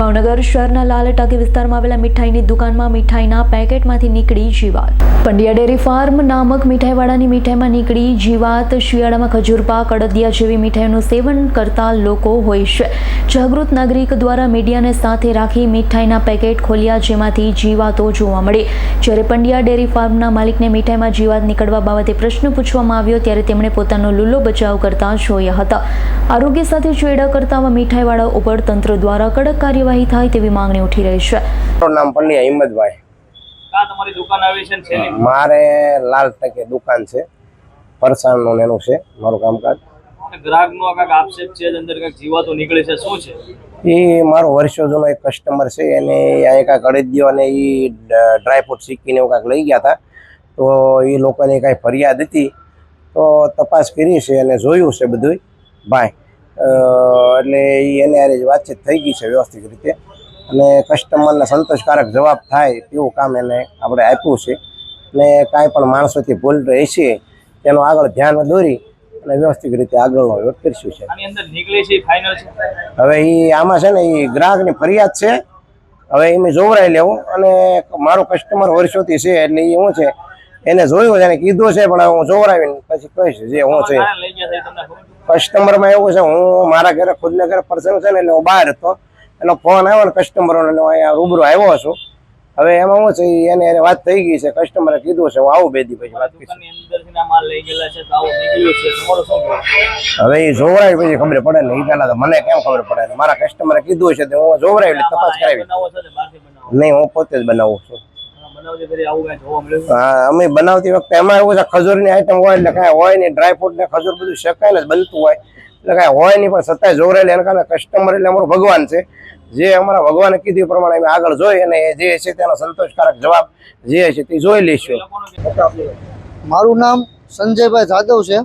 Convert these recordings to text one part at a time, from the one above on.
ભાવનગર શહેરના લાલ ટાકી વિસ્તારમાં આવેલા મીઠાઈની દુકાનમાં મીઠાઈના પેકેટમાંથી નીકળી જીવાત. પંડ્યા ડેરી ફાર્મ નામક મીઠાઈવાળાની મીઠાઈમાં નીકળી જીવાત. શિયાળામાં ખજૂરપા કડદિયા જેવી મીઠાઈનું સેવન કરતા લોકો હોય છે. જાગૃત નાગરિક દ્વારા મીડિયાને સાથે રાખી મીઠાઈના પેકેટ ખોલ્યા જેમાંથી જીવાતો જોવા મળી. જ્યારે પંડ્યા ડેરી ફાર્મના માલિકને મીઠાઈમાં જીવાત નીકળવા બાબતે પ્રશ્ન પૂછવામાં આવ્યો, ત્યારે તેમણે પોતાનો લુલ્લો બચાવ કરતા જોયા હતા. આરોગ્ય સાથે ચેડા કરતા મીઠાઈવાળા ઉપર તંત્ર દ્વારા કડક કાર્યવાહી થાય તેવી માંગણી ઉઠી રહી છે. મારું નામ પંડ્યા હિંમતભાઈ. તમારી દુકાન આવી છે મારે લાલ ટકે દુકાન છે ફરસાણનું ને એનું છે મારું કામકાજ. ગ્રાહકનો કાંઈક આક્ષેપ છે અંદર કાંઈક જીવાતો નીકળે છે શું છે? એ મારો વર્ષો જૂનો એક કસ્ટમર છે એને અહીંયા કાંઈક અડદિયો અને એ ડ્રાયફ્રૂટ શીખીને એવું કાંઈક લઈ ગયા હતા. તો એ લોકોની કાંઈ ફરિયાદ હતી. તો તપાસ કરી છે અને જોયું છે બધું ભાઈ એટલે એને જ વાતચીત થઈ ગઈ છે વ્યવસ્થિત રીતે. અને કસ્ટમરને સંતોષકારક જવાબ થાય તેવું કામ એને આપણે આપ્યું છે. અને કાંઈ પણ માણસોથી ભૂલ રહી છે તેનું આગળ ધ્યાન દોરી અને વ્યવસ્થિત રીતે આગળનો વેટ કરીશું છે. હવે એ આમાં છે ને એ ગ્રાહકની ફરિયાદ છે. હવે એ મેં જોવરાઈ લેવું અને મારો કસ્ટમર વર્ષોથી છે એટલે એ શું છે એને જોયું છે એને કીધું છે પણ હું જોવરાવીને પછી કહીશ જે હું છે. કસ્ટમરમાં એવું છે હું મારા ઘરે ખુદને ઘરે પર્સન છે ને એટલે હું બહાર હતો. એનો ફોન આવ્યો ને કસ્ટમરોને એટલે અહીંયા રૂબરૂ આવ્યો છું. હવે એમાં હું છે એને એને વાત થઈ ગઈ છે કસ્ટમરે કીધું છે હું આવું બેદી પછી વાત કરીશ? હવે એ જોવરાય પછી ખબર પડે ને એ પહેલા તો મને કેમ ખબર પડે મારા કસ્ટમરે કીધું છે તો હું જોવરાય એટલે તપાસ કરાવી. નહીં હું પોતે જ બનાવું છું. હા અમે બનાવતી વખતે એમાં એવું છે ખજૂરની આઈટમ હોય એટલે કાંઈ હોય નહીં ડ્રાયફ્રૂટ ને ખજૂર બધું શકાય ને બનતું હોય. એટલે કાંઈ હોય નહીં પણ છતાંય જોરેલી એના કારણે કસ્ટમર એટલે અમારું ભગવાન છે. જે અમારા ભગવાને કીધું પ્રમાણે અમે આગળ જોઈ અને જે છે તેનો સંતોષકારક જવાબ જે છે તે જોઈ લઈશું. મારું નામ સંજયભાઈ જાદવ છે.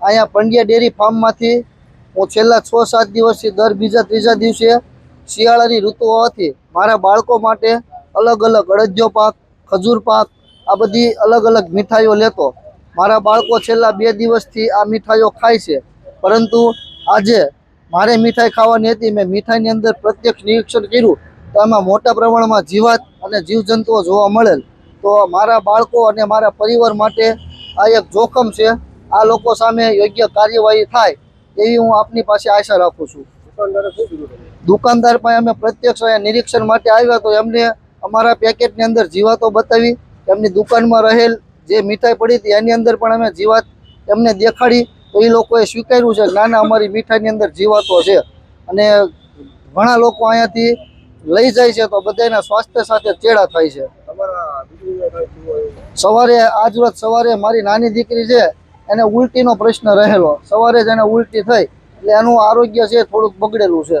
અહીંયા પંડ્યા ડેરી ફાર્મમાંથી હું છેલ્લા છ સાત દિવસથી દર બીજા ત્રીજા દિવસે શિયાળાની ઋતુ હોવાથી મારા બાળકો માટે અલગ અલગ અડદિયો પાક ખજૂર પાક આ બધી અલગ અલગ મીઠાઈઓ લેતો. મારા બાળકો છેલ્લા બે દિવસથી આ મીઠાઈઓ ખાય છે. પરંતુ આજે મારે મીઠાઈ ખાવાની હતી મેં મીઠાઈની અંદર પ્રત્યક્ષ નિરીક્ષણ કર્યું તો એમાં મોટા પ્રમાણમાં જીવાત અને જીવજંતુઓ જોવા મળેલ. તો મારા બાળકો અને મારા પરિવાર માટે આ એક જોખમ છે. આ લોકો સામે યોગ્ય કાર્યવાહી થાય એવી હું આપની પાસે આશા રાખું છું. દુકાનદાર પાસે અમે પ્રત્યક્ષ નિરીક્ષણ માટે આવ્યા તો એમને અમારા પેકેટની અંદર જીવાતો બતાવી, એમની દુકાનમાં રહેલ જે મીઠાઈ પડી હતી, એની અંદર પણ અમે જીવાત એમને દેખાડી. તો એ લોકોએ સ્વીકાર્યું છે ના ના અમારી મીઠાઈની અંદર જીવાતો છે. અને ઘણા લોકો અહીંયાથી લઈ જાય છે તો બધાના સ્વાસ્થ્ય સાથે ચેડા થાય છે. સવારે આજ રોજ સવારે મારી નાની દીકરી છે, એને ઉલટીનો પ્રશ્ન રહેલો. સવારે જ એને ઉલટી થઈ. એટલે એનું આરોગ્ય છે થોડુંક બગડેલું છે.